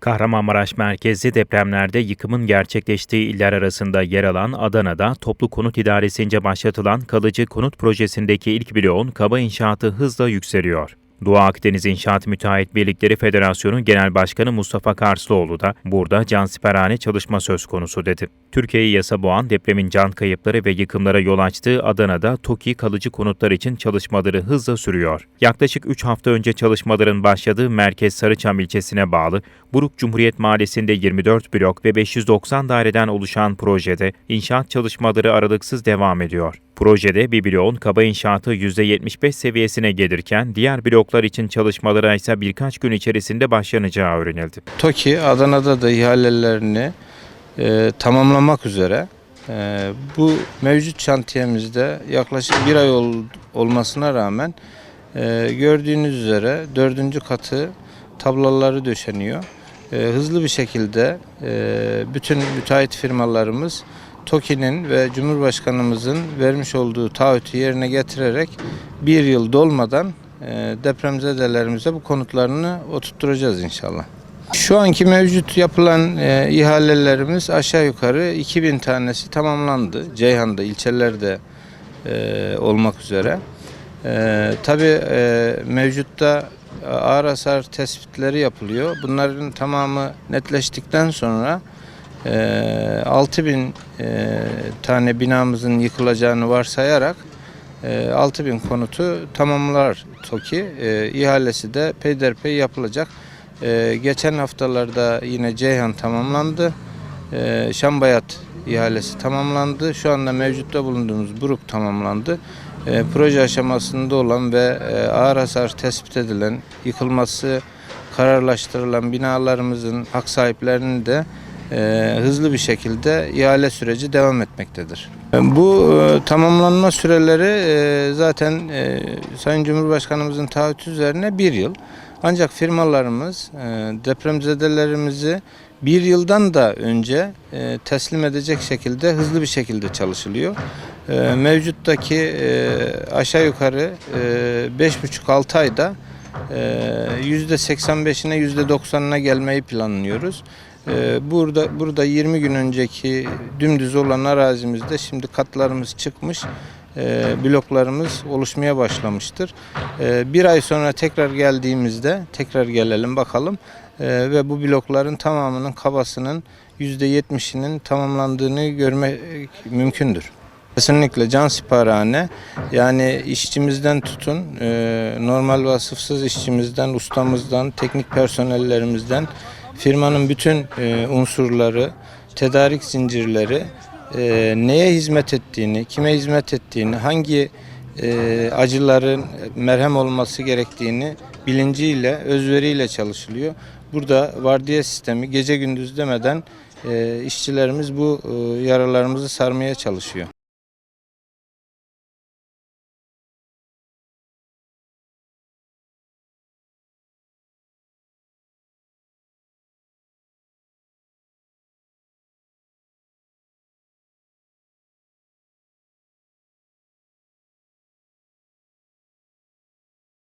Kahramanmaraş merkezli depremlerde yıkımın gerçekleştiği iller arasında yer alan Adana'da Toplu Konut İdaresince başlatılan kalıcı konut projesindeki ilk bloğun kaba inşaatı hızla yükseliyor. Doğu Akdeniz İnşaat Müteahhit Birlikleri Federasyonu Genel Başkanı Mustafa Karslıoğlu da burada cansiperhane çalışma söz konusu dedi. Türkiye'yi yasa boğan depremin can kayıpları ve yıkımlara yol açtığı Adana'da TOKİ kalıcı konutlar için çalışmaları hızla sürüyor. Yaklaşık 3 hafta önce çalışmaların başladığı Merkez Sarıçam ilçesine bağlı Buruk Cumhuriyet Mahallesi'nde 24 blok ve 590 daireden oluşan projede inşaat çalışmaları aralıksız devam ediyor. Projede bir bloğun kaba inşaatı %75 seviyesine gelirken diğer bloklar için çalışmalara ise birkaç gün içerisinde başlanacağı öğrenildi. TOKİ Adana'da da ihalelerini e, tamamlamak üzere. E, bu mevcut şantiyemizde yaklaşık bir ay ol- olmasına rağmen e, gördüğünüz üzere dördüncü katı tablaları döşeniyor. E, hızlı bir şekilde e, bütün müteahhit firmalarımız TOKİ'nin ve Cumhurbaşkanımızın vermiş olduğu taahhütü yerine getirerek bir yıl dolmadan depremzedelerimize bu konutlarını oturtturacağız inşallah. Şu anki mevcut yapılan e, ihalelerimiz aşağı yukarı 2000 tanesi tamamlandı. Ceyhan'da, ilçelerde e, olmak üzere. E, tabii e, mevcutta ağır hasar tespitleri yapılıyor. Bunların tamamı netleştikten sonra e, 6000 e, tane binamızın yıkılacağını varsayarak e, 6000 konutu tamamlar TOKİ. E, ihalesi de peyderpey yapılacak. E, geçen haftalarda yine Ceyhan tamamlandı. E, Şambayat ihalesi tamamlandı. Şu anda mevcutta bulunduğumuz Buruk tamamlandı. E, proje aşamasında olan ve e, ağır hasar tespit edilen, yıkılması kararlaştırılan binalarımızın hak sahiplerinin de e, hızlı bir şekilde ihale süreci devam etmektedir. E, Bu e, tamamlanma süreleri e, zaten e, Sayın Cumhurbaşkanımızın taahhütü üzerine bir yıl. Ancak firmalarımız e, depremzedelerimizi bir yıldan da önce e, teslim edecek şekilde hızlı bir şekilde çalışılıyor. E, Mevcuttaki e, aşağı yukarı e, 5,5-6 ayda e, %85'ine %90'ına gelmeyi planlıyoruz. E, Burada burada 20 gün önceki dümdüz olan arazimizde şimdi katlarımız çıkmış. e, bloklarımız oluşmaya başlamıştır. E, Bir ay sonra tekrar geldiğimizde tekrar gelelim bakalım ve bu blokların tamamının kabasının %70'inin tamamlandığını görmek mümkündür. Kesinlikle can siparhane yani işçimizden tutun normal vasıfsız işçimizden, ustamızdan, teknik personellerimizden firmanın bütün e, unsurları, tedarik zincirleri e, neye hizmet ettiğini, kime hizmet ettiğini, hangi e, acıların merhem olması gerektiğini bilinciyle, özveriyle çalışılıyor. Burada vardiya sistemi gece gündüz demeden e, işçilerimiz bu e, yaralarımızı sarmaya çalışıyor.